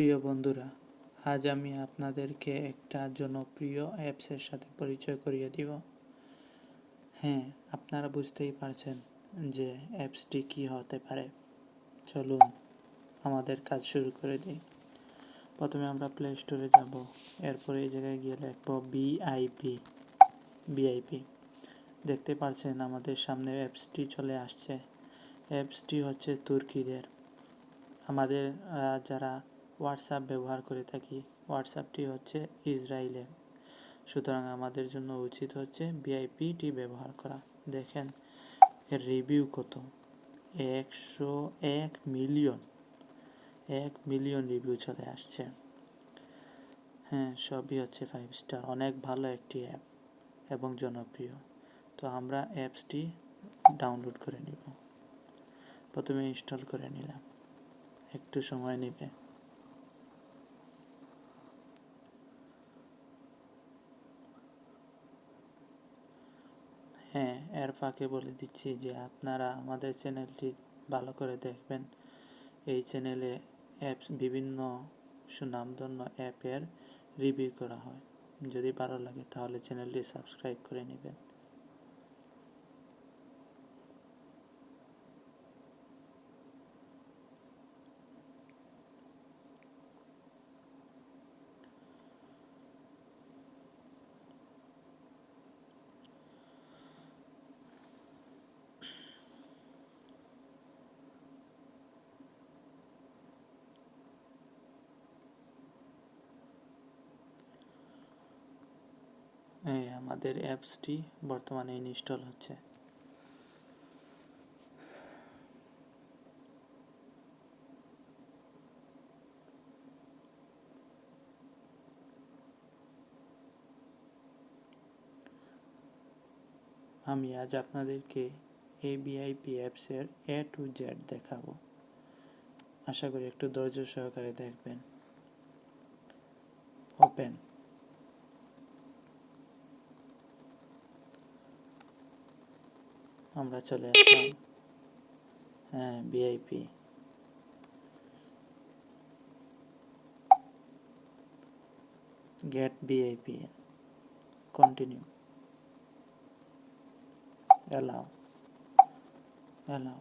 প্রিয় বন্ধুরা, আজ আমি আপনাদেরকে একটা জনপ্রিয় অ্যাপসের সাথে পরিচয় করিয়ে দিব। হ্যাঁ আপনারা বুঝতেই পারছেন যে অ্যাপসটি কি হতে পারে। চলুন আমাদের কাজ শুরু করে দিই। প্রথমে আমরা প্লে স্টোরে যাব, এরপরে এই জায়গায় গিয়ে লিখব বিআইপি বিআইপি দেখতে পাচ্ছেন আমাদের সামনে অ্যাপসটি চলে আসছে। অ্যাপসটি হচ্ছে তুর্কিদের। আমাদের যারা হোয়াটসঅ্যাপ ব্যবহার করে থাকি। হোয়াটসঅ্যাপটি হচ্ছে ইসরায়েলের সুতরাং আমাদের জন্য উচিত হচ্ছে ভিআইপিটি ব্যবহার করা। দেখেন, এর রিভিউ কত? একশো এক মিলিয়ন। এক মিলিয়ন রিভিউ চলে আসছে। হ্যাঁ সবই হচ্ছে ফাইভ স্টার অনেক ভালো একটি অ্যাপ এবং জনপ্রিয়। তো আমরা অ্যাপসটি ডাউনলোড করে নিব। প্রথমে ইনস্টল করে নিলাম। একটু সময় নেবে। হ্যাঁ এর ফাঁকে বলে দিচ্ছি যে আপনারা আমাদের চ্যানেলটি ভালো করে দেখবেন। এই চ্যানেলে অ্যাপস বিভিন্ন সুনামধন্য অ্যাপের রিভিউ করা হয়। যদি ভালো লাগে তাহলে চ্যানেলটি সাবস্ক্রাইব করে নেবেন। এই আমাদের অ্যাপসটি বর্তমানে ইনস্টল হচ্ছে। আমি আজ আপনাদেরকে এই বিআইপি অ্যাপসের এ টু জেড দেখাবো। আশা করি একটু ধৈর্য সহকারে দেখবেন। ওপেন। আমরা চলে আসলাম। হ্যাঁ VIP gate VIP continue allow allow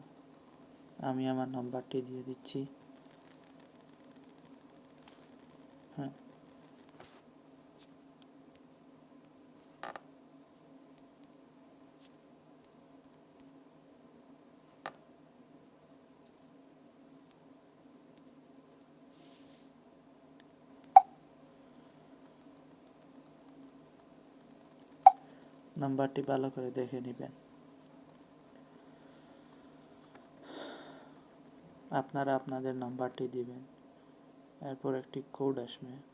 আমি আমার নাম্বারটি দিয়ে দিচ্ছি হ্যাঁ নাম্বারটি ভালো করে দেখে নেবেন। আপনারা আপনাদের নাম্বারটি দিবেন। এরপর একটি কোড আসবে।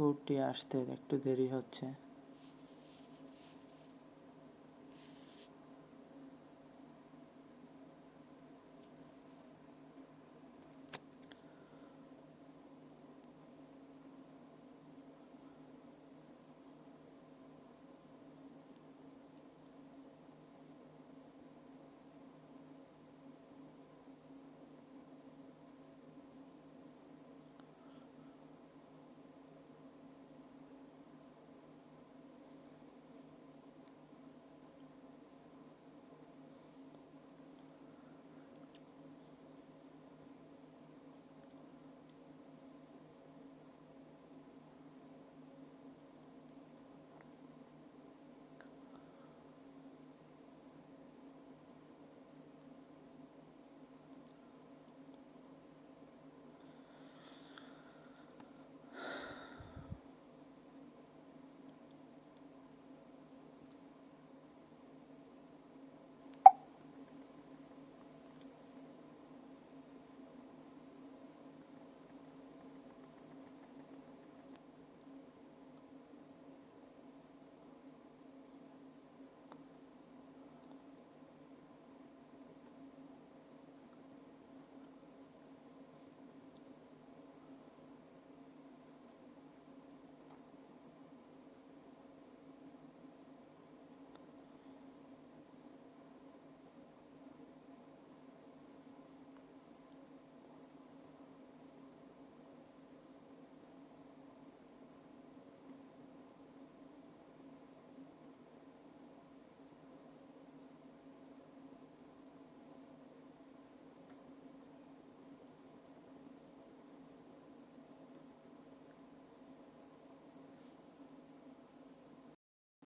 কোডটি আসতে একটু দেরি হচ্ছে।